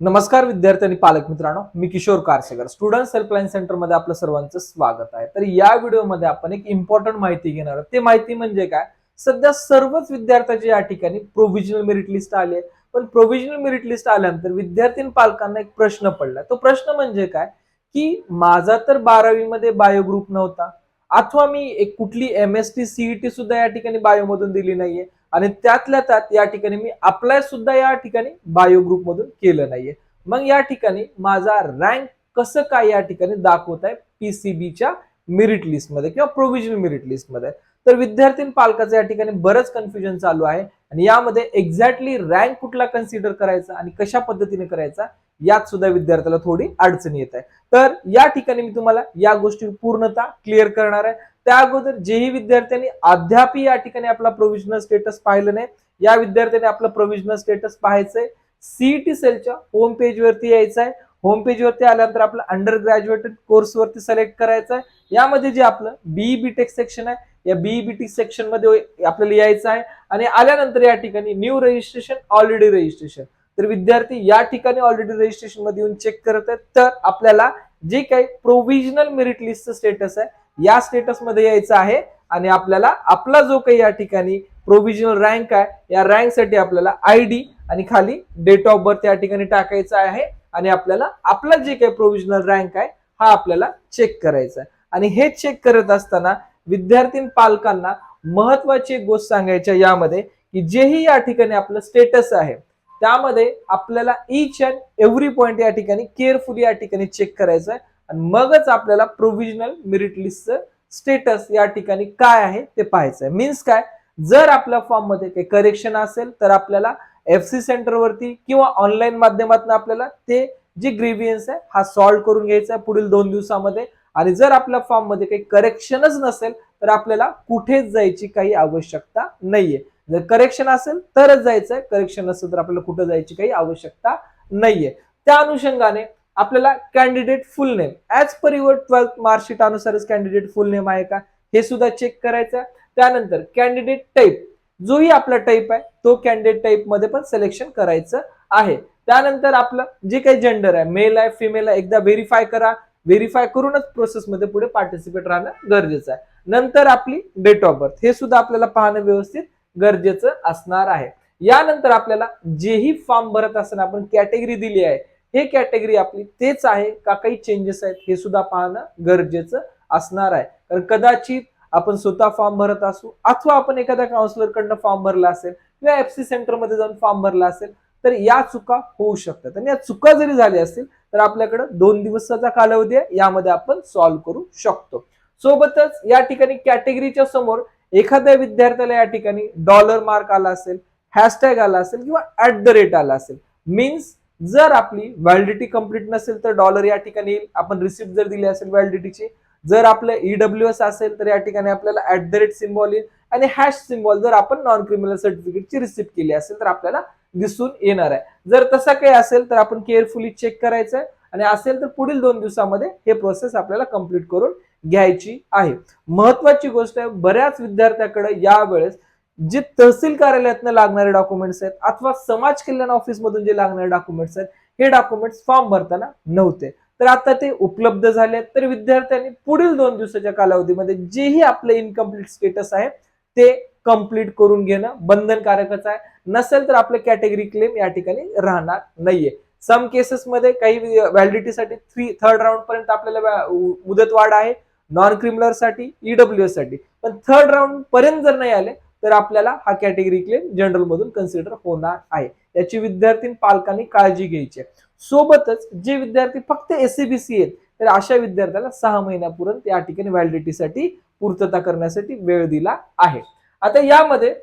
नमस्कार विद्यार्थी आणि पालक मित्रांनो मी किशोर कारसेकर स्टुडंट हेल्पलाईन सेंटरमध्ये आपलं सर्वांचं स्वागत आहे. तर या व्हिडिओमध्ये आपण एक इम्पॉर्टंट माहिती घेणार आहोत. ते माहिती म्हणजे काय? सध्या सर्वच विद्यार्थ्याच्या या ठिकाणी प्रोव्हिजनल मेरिट लिस्ट आली आहे. पण प्रोव्हिजनल मेरिट लिस्ट आल्यानंतर विद्यार्थी पालकांना एक प्रश्न पडला. तो प्रश्न म्हणजे काय? की माझा तर बारावी मध्ये बायो ग्रुप नव्हता. अथवा मी एक कुठली एम एस टी सीईटी सुद्धा या ठिकाणी बायो मधून दिली नाहीये. आणि त्यातल्या त्यात या ठिकाणी मी अप्लाय सुद्धा या ठिकाणी बायो ग्रुप मधून केलं नाहीये. मग या ठिकाणी माझा रँक कसं काय या ठिकाणी दाखवत आहे? पीसीबीच्या मेरिट लिस्टमध्ये किंवा प्रोव्हिजनल मेरिट लिस्टमध्ये तर विद्यार्थी पालकाचं या ठिकाणी बरंच कन्फ्युजन चालू आहे आणि यामध्ये एक्झॅक्टली रँक कुठला कन्सिडर करायचा आणि कशा पद्धतीने करायचा यात सुद्धा विद्यार्थ्याला थोडी अडचण येत आहे. तर या ठिकाणी मी तुम्हाला या गोष्टी पूर्णतः क्लिअर करणार आहे. त्या अगोदर जेही विद्यार्थ्यांनी अद्याप या ठिकाणी आपला प्रोव्हिजनल स्टेटस पाहिलं नाही या विद्यार्थ्यांनी आपलं प्रोव्हिजनल स्टेटस पाहायचंय. सीईटी सेलच्या होम पेज वरती यायचं आहे होम पेज वरती आल्यानंतर आपलं अंडर ग्रॅज्युएटेड कोर्स वरती सिलेक्ट करायचंय. आहे यामध्ये जे आपलं बीई बीटेक सेक्शन आहे या बीई बीटेक सेक्शनमध्ये आपल्याला यायचं आहे आणि आल्यानंतर या ठिकाणी न्यू रजिस्ट्रेशन ऑलरेडी रजिस्ट्रेशन तर विद्यार्थी या ठिकाणी ऑलरेडी रजिस्ट्रेशनमध्ये येऊन चेक करत आहेत. तर आपल्याला जे काही प्रोव्हिजनल मेरिट लिस्टचं स्टेटस आहे या स्टेटसमध्ये यायचं आहे आणि आपल्याला आपला जो काही या ठिकाणी प्रोव्हिजनल रँक आहे या रँकसाठी आपल्याला आय डी आणि खाली डेट ऑफ बर्थ या ठिकाणी टाकायचं आहे आणि आपल्याला आपला जे काही प्रोव्हिजनल रँक आहे हा आपल्याला चेक करायचा आहे. आणि हे चेक करत असताना विद्यार्थी पालकांना महत्वाची एक गोष्ट सांगायच्या यामध्ये की जेही या ठिकाणी आपलं स्टेटस आहे त्यामध्ये आपल्याला इच अँड एव्हरी पॉइंट या ठिकाणी केअरफुली या ठिकाणी चेक करायचं आहे. आणि मगच आपल्याला प्रोव्हिजनल मेरिट लिस्टचं स्टेटस या ठिकाणी काय आहे ते पाहायचं आहे. मीन्स काय? जर आपल्या फॉर्ममध्ये काही करेक्शन असेल तर आपल्याला एफ सी सेंटरवरती किंवा ऑनलाईन माध्यमातून आपल्याला ते जे ग्रेव्हियन्स आहे हा सॉल्व्ह करून घ्यायचा आहे पुढील दोन दिवसामध्ये. आणि जर आपल्या फॉर्ममध्ये काही करेक्शनच नसेल तर आपल्याला कुठेच जायची काही आवश्यकता नाहीये. जर करेक्शन असेल तरच जायचं आहे. करेक्शन नसेल तर आपल्याला कुठं जायची काही आवश्यकता नाहीये. त्या अनुषंगाने आपल्याला candidate full name as per your twelfth marksheet अनुसारच candidate full name आहे का? हे सुद्धा चेक करायचं. आहे त्यानंतर कॅन्डिडेट टाईप जोही आपला टाईप आहे तो कॅन्डिडेट टाईपमध्ये पण सिलेक्शन करायचं आहे. त्यानंतर आपलं जे काही जेंडर आहे मेल आहे फिमेल आहे एकदा व्हेरीफाय करा. व्हेरीफाय करूनच प्रोसेसमध्ये पुढे पार्टिसिपेट राहणं गरजेचं आहे. नंतर आपली डेट ऑफ बर्थ हे सुद्धा आपल्याला पाहणं व्यवस्थित गरजेचं असणार आहे. यानंतर आपल्याला जेही फॉर्म भरत असताना आपण कॅटेगरी दिली आहे हे कॅटेगरी आपली तेच आहे का काही चेंजेस आहेत हे सुद्धा पाहणं गरजेचं असणार आहे. कारण कदाचित आपण स्वतः फॉर्म भरत असू अथवा आपण एखाद्या काउन्सिलरकडनं फॉर्म भरला असेल किंवा एफ सी सेंटरमध्ये जाऊन फॉर्म भरला असेल तर या चुका होऊ शकतात. आणि या चुका जरी झाल्या असतील तर आपल्याकडे दोन दिवसाचा कालावधी आहे यामध्ये आपण सॉल्व्ह करू शकतो. सोबतच या ठिकाणी कॅटेगरीच्या समोर एखाद्या विद्यार्थ्याला या ठिकाणी डॉलर मार्क आला असेल हॅशटॅग आला असेल किंवा ऍट द रेट आला असेल. मीन्स जर आपली व्हॅलिडिटी कंप्लीट नसेल तर डॉलर या ठिकाणी येईल. आपण रिसिप्ट जर दिली असेल व्हॅलिडिटीची जर आपलं ईडब्ल्यू एस असेल तर या ठिकाणी आपल्याला ऍट द रेट सिम्बॉल येईल. आणि हॅश सिम्बॉल जर आपण नॉन क्रिमिनल सर्टिफिकेटची रिसिप्ट केली असेल तर आपल्याला दिसून येणार आहे. जर तसा काही असेल तर आपण केअरफुली चेक करायचं आहे आणि असेल तर पुढील दोन दिवसामध्ये हे प्रोसेस आपल्याला कंप्लीट करून घ्यायची आहे. महत्वाची गोष्ट आहे बऱ्याच विद्यार्थ्याकडे यावेळेस जे तहसील कार्यालयातनं लागणारे डॉक्युमेंट्स आहेत अथवा समाज कल्याण ऑफिस मधून जे लागणारे डॉक्युमेंट्स आहेत हे डॉक्युमेंट्स फॉर्म भरताना नव्हते. तर आता ते उपलब्ध झाले तर विद्यार्थ्यांनी पुढील दोन दिवसाच्या कालावधीमध्ये जेही आपलं इनकम्प्लीट स्टेटस आहे ते कंप्लीट करून घेणं बंधनकारकच आहे. नसेल तर आपलं कॅटेगरी क्लेम या ठिकाणी राहणार नाहीये. सम केसेसमध्ये काही व्हॅलिडिटीसाठी थ्री थर्ड राऊंड पर्यंत आपल्याला मुदतवाढ आहे. नॉन क्रिमिनलसाठी ईडब्ल्यू साठी. पण थर्ड राऊंड पर्यंत जर नाही आले तर आपल्याला हा कॅटेगरी क्लेम जनरल मधून कन्सिडर होणार आहे. याची विद्यार्थी पालकांनी काळजी घ्यायची आहे. सोबतच जे विद्यार्थी फक्त एससीबीसी आहेत तर अशा विद्यार्थ्याला सहा महिन्यापर्यंत या ठिकाणी व्हॅलिडिटीसाठी पूर्तता करण्यासाठी वेळ दिला आहे. आता यामध्ये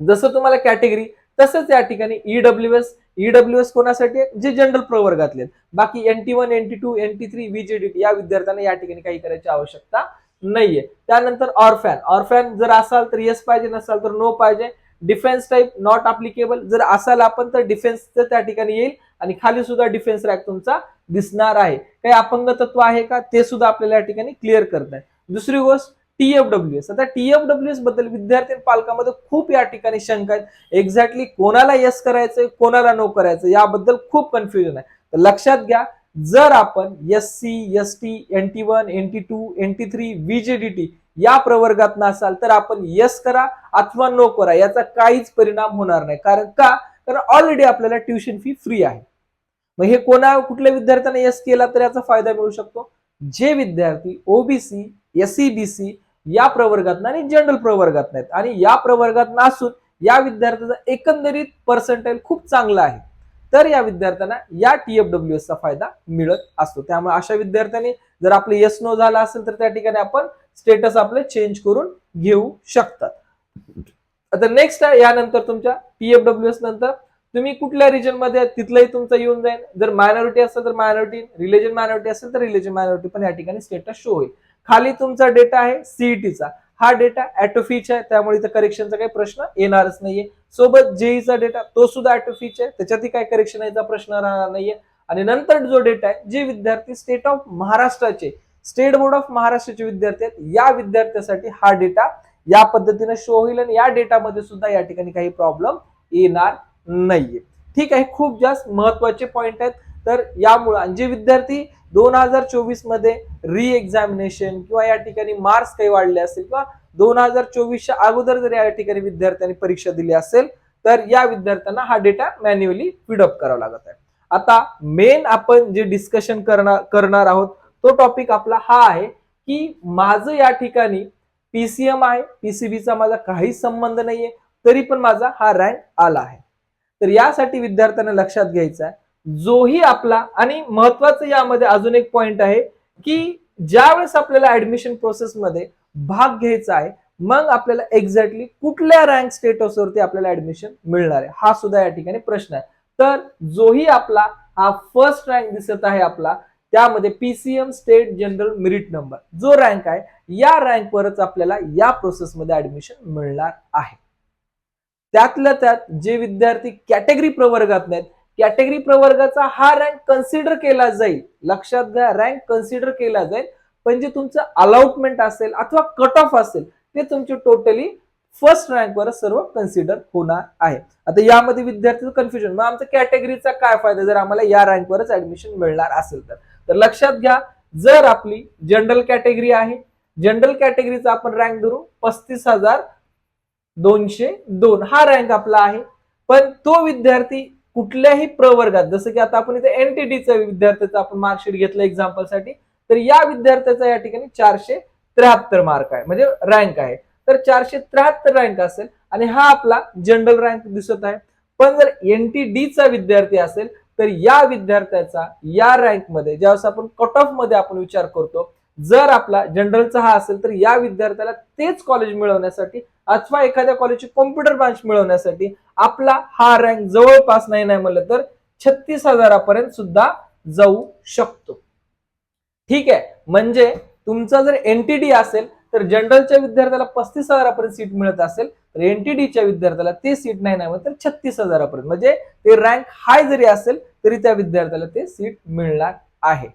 जसं तुम्हाला कॅटेगरी तसंच या ठिकाणी ईडब्ल्यू एस ईडब्ल्यू एस कोणासाठी जे जनरल प्रवर्गातले आहेत. बाकी N T one N T two N T three VJD या विद्यार्थ्यांना या ठिकाणी काही करायची आवश्यकता नाहीये. त्यानंतर ऑरफॅन. ऑरफॅन जर असाल तर येस पाहिजे नसाल तर नो पाहिजे. डिफेन्स टाईप नॉट अप्लिकेबल जर असाल आपण तर डिफेन्स त्या ठिकाणी येईल आणि खाली सुद्धा डिफेन्स रॅक तुमचा दिसणार आहे. काही अपंग तत्व आहे का? ते सुद्धा आपल्याला या ठिकाणी क्लिअर करत आहे. दुसरी गोष्ट टीएफडब्ल्यू एस आता टीएफडब्ल्यू एसबद्दल विद्यार्थी पालकामध्ये पालकांमध्ये खूप या ठिकाणी शंका आहेत. एक्झॅक्टली कोणाला यस करायचंय कोणाला नो करायचं याबद्दल खूप कन्फ्युजन आहे. तर लक्षात घ्या जर आपण S C S T N T one N T two N T three VJDT या प्रवर्गात नसाल तर आपण यस करा अथवा नो करा याचा काहीच परिणाम होणार नाही. कारण का? कारण ऑलरेडी आपल्याला ट्युशन फी फ्री आहे. मग हे कोणा कुठल्या विद्यार्थ्यांना यस केला तर याचा फायदा मिळू शकतो? जे विद्यार्थी ओबीसी एस सी बी सी या प्रवर्गात आणि जनरल प्रवर्गात नाहीत आणि या प्रवर्गात नसून या विद्यार्थ्याचा एकंदरीत पर्सेंटेज खूप चांगला आहे. तर या विद्यार्थ्यांना या टीएफडब्ल्यू चा फायदा मिळत असतो. त्यामुळे अशा विद्यार्थ्यांनी जर आपलं यस नो झाला असेल तर त्या ठिकाणी आपण स्टेटस आपले चेंज करून घेऊ शकतात. आता नेक्स्ट आहे यानंतर तुमच्या पीएफडब्ल्यू एस नंतर तुम्ही कुठल्या रिजनमध्ये तिथलंही तुमचं येऊन जाईल. जर मायनॉरिटी असेल तर मायनॉरिटी रिलिजन मायनॉरिटी असेल तर रिलिजन मायनॉरिटी पण या ठिकाणी स्टेटस शो होईल. खाली तुमचा डेटा आहे सीईटीचा हा डेटा ऍटोफीचा आहे त्यामुळे इथं करेक्शनचा काही प्रश्न येणारच नाहीये. सोबत जेईचा डेटा तो सुद्धा ऍटोफीचा आहे. त्याच्यातही काही करेक्शन याचा प्रश्न राहणार नाहीये. आणि नंतर जो डेटा आहे जे विद्यार्थी स्टेट ऑफ महाराष्ट्राचे स्टेट बोर्ड ऑफ महाराष्ट्राचे विद्यार्थी आहेत या विद्यार्थ्यासाठी हा डेटा या पद्धतीने शो होईल आणि या डेटामध्ये सुद्धा या ठिकाणी काही प्रॉब्लेम येणार नाहीये. ठीक आहे खूप जास्त महत्त्वाचे पॉइंट आहेत. तर यामुळे आणि जे विद्यार्थी दोन हजार चोवीसमध्ये री एक्झामिनेशन किंवा या ठिकाणी मार्क्स काही वाढले असतील किंवा दोन हजार चोवीसच्या अगोदर जर या ठिकाणी विद्यार्थ्यांनी परीक्षा दिली असेल तर या विद्यार्थ्यांना हा डेटा मॅन्युअली फीडअप करावा लागत आहे. आता मेन आपण जे डिस्कशन करणार करणार आहोत तो टॉपिक आपला हा आहे की माझं या ठिकाणी पीसीएम आहे पीसीबीचा माझा काहीच संबंध नाहीये तरी पण माझा हा रँक आला आहे. तर यासाठी विद्यार्थ्यांना लक्षात घ्यायचा आहे जोही आपला आणि महत्वाचं यामध्ये अजून एक पॉइंट आहे की ज्यावेळेस आपल्याला ऍडमिशन प्रोसेसमध्ये भाग घ्यायचा आहे मग आपल्याला एक्झॅक्टली कुठल्या रँक स्टेटसवरती आपल्याला ऍडमिशन मिळणार आहे? हा सुद्धा या ठिकाणी प्रश्न आहे. तर जोही आपला हा फर्स्ट रँक दिसत आहे आपला त्यामध्ये PCM state general merit number जो रँक आहे या रँकवरच आपल्याला या प्रोसेसमध्ये ऍडमिशन मिळणार आहे. त्यातल्या त्यात जे विद्यार्थी कॅटेगरी प्रवर्गात नाहीत कॅटेगरी प्रवर्गाचा हा रँक कन्सिडर केला जाईल. लक्षात घ्या रँक कन्सिडर केला जाईल. पण जे तुमचं अलाउटमेंट असेल अथवा कट ऑफ असेल ते तुमचे टोटली फर्स्ट रँकवर सर्व कन्सिडर होणार आहे. आता यामध्ये विद्यार्थ्यांचं कन्फ्युजन मग आमच्या कॅटेगरीचा काय फायदा? जर आम्हाला या रँकवरच ऍडमिशन मिळणार असेल तर. तर लक्षात घ्या जर आपली जनरल कॅटेगरी आहे जनरल कॅटेगरीचा आपण रँक धरू पस्तीस हजार दोनशे दोन. हा रँक आपला आहे. पण तो विद्यार्थी कुठल्याही प्रवर्गात जसं की आता आपण इथे एनटीटीचा विद्यार्थ्याचा आपण मार्कशीट घेतलं एक्झाम्पलसाठी तर या विद्यार्थ्याचा या ठिकाणी चारशे त्र्याहत्तर मार्क आहे. म्हणजे रँक आहे. तर चारशे त्र्याहत्तर रँक असेल आणि हा आपला जनरल रँक दिसत आहे. पण जर एनटीडी चा विद्यार्थी असेल तर या विद्यार्थ्याचा या रँकमध्ये ज्यावेळेस आपण कट ऑफमध्ये आपण विचार करतो जर आपला जनरलचा हा असेल तर या विद्यार्थ्याला तेच कॉलेज मिळवण्यासाठी अथवा एखाद्या कॉलेजची कॉम्प्युटर ब्रांच मिळवण्यासाठी आपला हा रँक जवळपास नाही नाही म्हणलं तर छत्तीस हजारापर्यंत सुद्धा जाऊ शकतो. ठीक आहे. म्हणजे तुमचा जर एनटीडी असेल तर जनरलच्या विद्यार्थ्याला पस्तीस हजारापर्यंत सीट मिळत असेल तर एनटीडीच्या विद्यार्थ्याला ते सीट नाही नाही म्हणत तर छत्तीस हजारापर्यंत. म्हणजे ते रँक हाय जरी असेल तरी त्या विद्यार्थ्याला ते सीट मिळणार आहे.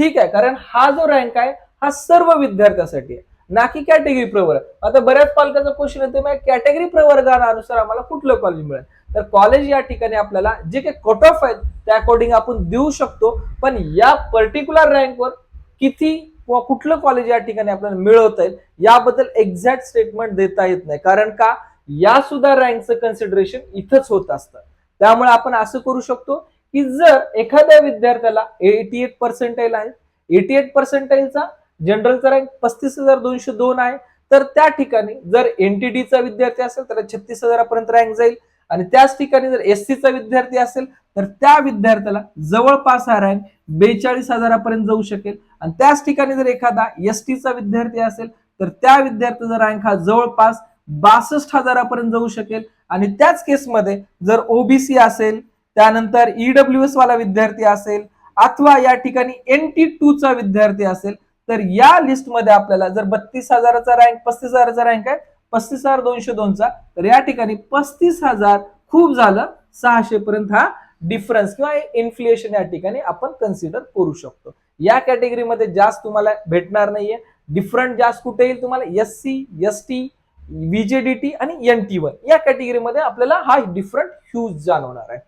ठीक आहे कारण हा जो रँक आहे हा सर्व विद्यार्थ्यासाठी आहे. ना की कॅटेगरी प्रवर्ग आता बऱ्याच पालकाचा क्वेश्चन येतो मग कॅटेगरी प्रवर्गानुसार आम्हाला कुठलं कॉलेज मिळेल? तर कॉलेज या ठिकाणी आपल्याला जे काही कट ऑफ आहेत त्या अकॉर्डिंग आपण देऊ शकतो. पण या पर्टिक्युलर रँकवर किती किंवा कुठलं कॉलेज या ठिकाणी आपल्याला मिळवता येईल याबद्दल एक्झॅक्ट स्टेटमेंट देता येत नाही. कारण का? या सुद्धा रँकचं कन्सिडरेशन इथंच होत असतं. त्यामुळे आपण असं करू शकतो की जर एखाद्या विद्यार्थ्याला एटी एट पर्सेंटाईल आहे एटी एट पर्सेंटाईलचा जनरलचा रँक पस्तीस हजार दोनशे दोन आहे तर त्या ठिकाणी जर एनटीडीचा विद्यार्थी असेल तर छत्तीस हजारापर्यंत रँक जाईल. आणि त्याच ठिकाणी जर एस सीचा विद्यार्थी असेल तर त्या विद्यार्थ्याला जवळपास हा रँक बेचाळीस हजारापर्यंत जाऊ शकेल. आणि त्याच ठिकाणी जर एखादा एस टीचा विद्यार्थी असेल तर त्या विद्यार्थ्याचा रँक हा जवळपास बासष्ट हजारापर्यंत जाऊ शकेल. आणि त्याच केसमध्ये जर ओबीसी असेल त्यानंतर ईडब्ल्यू एस वाला विद्यार्थी असेल अथवा या ठिकाणी एन टी टू चा विद्यार्थी असेल तर या लिस्टमध्ये आपल्याला जर बत्तीस हजाराचा रँक पस्तीस हजाराचा रँक आहे पस्तीस हजार दोनशे दोनचा तर या ठिकाणी पस्तीस हजार खूप झालं सहाशे पर्यंत हा डिफरन्स किंवा इन्फ्लेशन या ठिकाणी आपण कन्सिडर करू शकतो. या कॅटेगरीमध्ये जास्त तुम्हाला भेटणार नाहीये. डिफरंट जास्त कुठे येईल तुम्हाला? S C S T VJDT आणि एन टी वन या कॅटेगरीमध्ये आपल्याला हा डिफरंट ह्यूज जाणवणार आहे.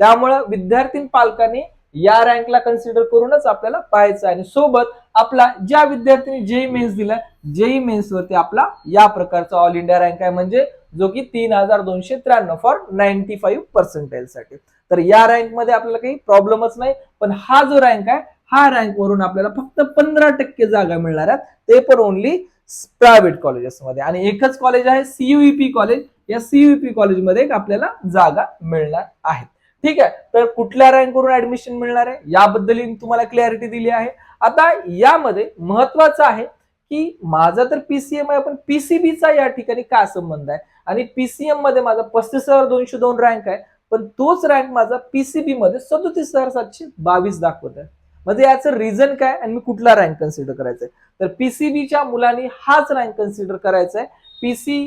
त्यामुळं विद्यार्थी पालकांनी या रँकला कन्सिडर करूनच आपल्याला पाहायचं आणि सोबत आपला ज्या विद्यार्थ्यांनी जेई मेन्स दिला जेई मेन्स वरती आपला या प्रकारचा ऑल इंडिया रँक आहे. म्हणजे जो की तीन हजार दोनशे त्र्याण्णव फॉर नाईन्टी फाईव्ह पर्सेंटेजसाठी. तर या रँकमध्ये आपल्याला काही प्रॉब्लेमच नाही पण हा जो रँक आहे हा रँक वरून आपल्याला फक्त पंधरा टक्के जागा मिळणार आहेत. ते पण ओनली प्रायव्हेट कॉलेजेसमध्ये आणि एकच कॉलेज आहे सीयुईपी कॉलेज या सीयुईपी कॉलेजमध्ये आपल्याला जागा मिळणार आहे. ठीक आहे. तर कुठल्या रँकवरून ऍडमिशन मिळणार आहे? याबद्दल तुम्हाला क्लॅरिटी दिली आहे. आता यामध्ये महत्वाचं आहे की माझा तर पीसीएम आहे पण पीसीबीचा या ठिकाणी काय संबंध आहे? आणि पीसीएममध्ये माझा पस्तीस हजार दोनशे दोन रँक आहे पण तोच रँक माझा पीसीबी मध्ये सदोतीस हजार सातशे बावीस दाखवत आहे म्हणजे याचं रिझन काय आणि मी कुठला रँक कन्सिडर करायचा आहे तर पीसीबीच्या मुलांनी हाच रँक कन्सिडर करायचा आहे पीसी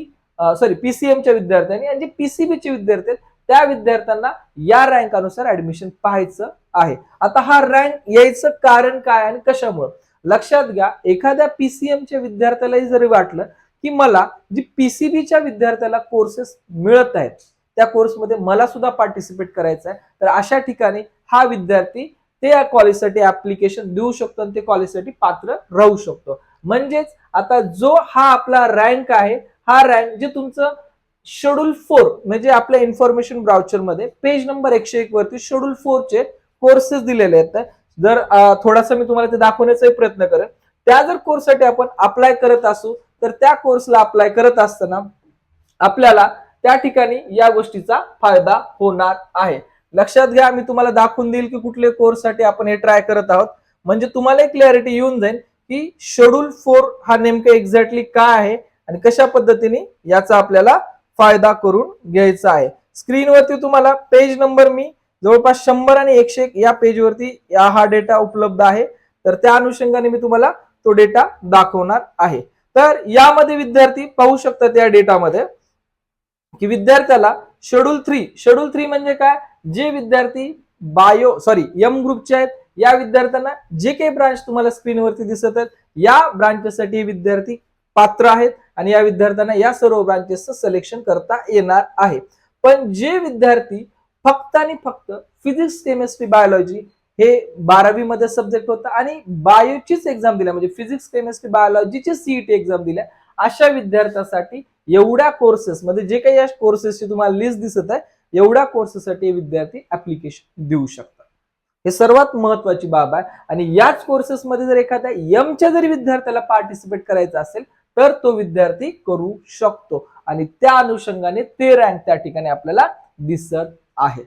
सॉरी पीसीएमच्या विद्यार्थ्यांनी आणि जे पीसीबीचे विद्यार्थी आहेत त्या विद्यार्थ्यांना या रँकानुसार ऍडमिशन पाहायचं आहे. आता हा रँक यायचं कारण काय आणि कशामुळं? लक्षात घ्या एखाद्या पीसीएमच्या विद्यार्थ्यालाही जरी वाटलं की मला जी पीसीबीच्या विद्यार्थ्याला कोर्सेस मिळत आहेत त्या कोर्समध्ये मला सुद्धा पार्टिसिपेट करायचं आहे तर अशा ठिकाणी हा विद्यार्थी ते या कॉलेजसाठी ऍप्लिकेशन देऊ शकतो आणि ते कॉलेजसाठी पात्र राहू शकतो. म्हणजेच आता जो हा आपला रँक आहे हा रँक जे तुमचं शेड्यूल फोर म्हणजे आपल्या इन्फॉर्मेशन ब्राउचरमध्ये पेज नंबर एकशे एक वरती शेड्यूल फोरचे कोर्सेस दिलेले आहेत. जर थोडासा मी तुम्हाला ते दाखवण्याचाही प्रयत्न करेन. त्या जर कोर्ससाठी आपण अप्लाय करत असू तर त्या कोर्सला अप्लाय करत असताना आपल्याला त्या ठिकाणी या गोष्टीचा फायदा होणार आहे. लक्षात घ्या मी तुम्हाला दाखवून देईल की कुठल्या कोर्ससाठी आपण हे ट्राय करत आहोत. म्हणजे तुम्हाला क्लॅरिटी येऊन जाईल की शेड्यूल फोर हा नेमकं एक्झॅक्टली काय आहे आणि कशा पद्धतीने याचा आपल्याला फायदा करून घ्यायचा आहे. स्क्रीनवरती तुम्हाला पेज नंबर मी जवळपास शंभर आणि एकशे एक या पेजवरती या हा डेटा उपलब्ध आहे. तर त्या अनुषंगाने मी तुम्हाला तो डेटा दाखवणार आहे. तर यामध्ये विद्यार्थी पाहू शकतात या डेटामध्ये की विद्यार्थ्याला शेड्यूल थ्री शेड्यूल थ्री म्हणजे काय? जे विद्यार्थी बायो सॉरी यम ग्रुपचे आहेत या विद्यार्थ्यांना जे काही ब्रांच तुम्हाला स्क्रीनवरती दिसत आहेत या ब्रांचसाठी विद्यार्थी पात्र आहेत. आणि या विद्यार्थ्यांना या सर्व ब्रांचेसचं सिलेक्शन करता येणार आहे. पण जे विद्यार्थी फक्त आणि फक्त फिजिक्स केमिस्ट्री बायोलॉजी हे बारावी मध्ये सब्जेक्ट होता आणि बायोचीच एक्झाम दिल्या म्हणजे फिजिक्स केमिस्ट्री बायोलॉजीची सीईटी एक्झाम दिल्या अशा विद्यार्थ्यासाठी एवढ्या कोर्सेस मध्ये जे काही या कोर्सेसची तुम्हाला लिस्ट दिसत आहे एवढ्या कोर्सेससाठी विद्यार्थी ऍप्लिकेशन देऊ शकतात. हे सर्वात महत्वाची बाब आहे. आणि याच कोर्सेसमध्ये जर एखाद्या यमच्या जरी विद्यार्थ्याला पार्टिसिपेट करायचं असेल तर तो विद्यार्थी करू शकतो. आणि त्या अनुषंगाने ते रँक त्या ठिकाणी आपल्याला दिसत आहे.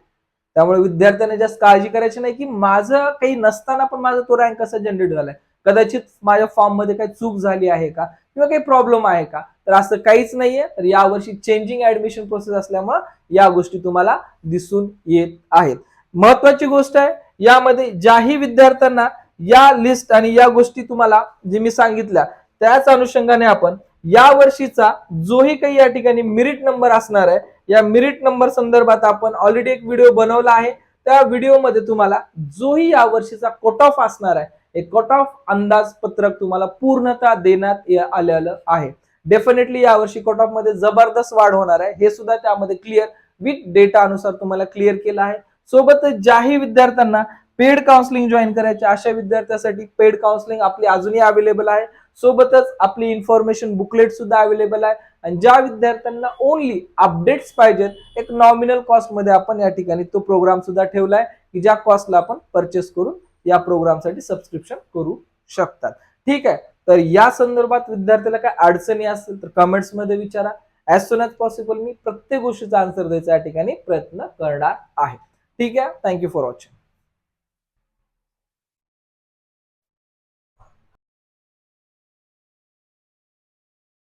त्यामुळे विद्यार्थ्यांनी जास्त काळजी करायची नाही की माझं काही नसताना पण माझा तो रँक कसा जनरेट झालाय. कदाचित माझ्या फॉर्ममध्ये काही चूक झाली आहे का? किंवा काही प्रॉब्लेम आहे का? तर असं काहीच नाहीये. तर यावर्षी चेंजिंग ऍडमिशन प्रोसेस असल्यामुळे या गोष्टी तुम्हाला दिसून येत आहेत. महत्वाची गोष्ट आहे यामध्ये ज्याही विद्यार्थ्यांना या लिस्ट आणि या गोष्टी तुम्हाला जे मी सांगितल्या त्याच अनुषंगाने आपण या वर्षीचा जोही काही या ठिकाणी मिरिट नंबर असणार आहे. या मिरिट नंबर संदर्भात आपण ऑलरेडी एक व्हिडिओ बनवला आहे. त्या व्हिडिओमध्ये तुम्हाला जोही या वर्षीचा कट ऑफ असणार आहे. हे कट ऑफ अंदाजपत्रक तुम्हाला पूर्णतः देण्यात आलेलं आहे. डेफिनेटली यावर्षी कट ऑफमध्ये जबरदस्त वाढ होणार आहे. हे सुद्धा त्यामध्ये क्लिअर विथ डेटा अनुसार तुम्हाला क्लिअर केलं आहे. सोबतच ज्याही विद्यार्थ्यांना पेड काउन्सिलिंग जॉईन करायचे अशा विद्यार्थ्यासाठी पेड काउन्सिलिंग आपली अजूनही अवेलेबल आहे. सोबतच आपली इन्फॉर्मेशन बुकलेट सुद्धा अवेलेबल आहे. आणि ज्या विद्यार्थ्यांना ओनली अपडेट्स पाहिजेत एक नॉमिनल कॉस्टमध्ये आपण या ठिकाणी तो प्रोग्राम सुद्धा ठेवलाय की ज्या कॉस्टला आपण परचेस करून या प्रोग्रामसाठी सबस्क्रिप्शन करू शकतात. ठीक आहे? तर या संदर्भात विद्यार्थ्याला काय अडचणी असतील तर कमेंट्समध्ये विचारा. ॲज सुन ॲज पॉसिबल मी प्रत्येक गोष्टीचा आन्सर द्यायचा या ठिकाणी प्रयत्न करणार आहे. ठीक आहे? Thank you for watching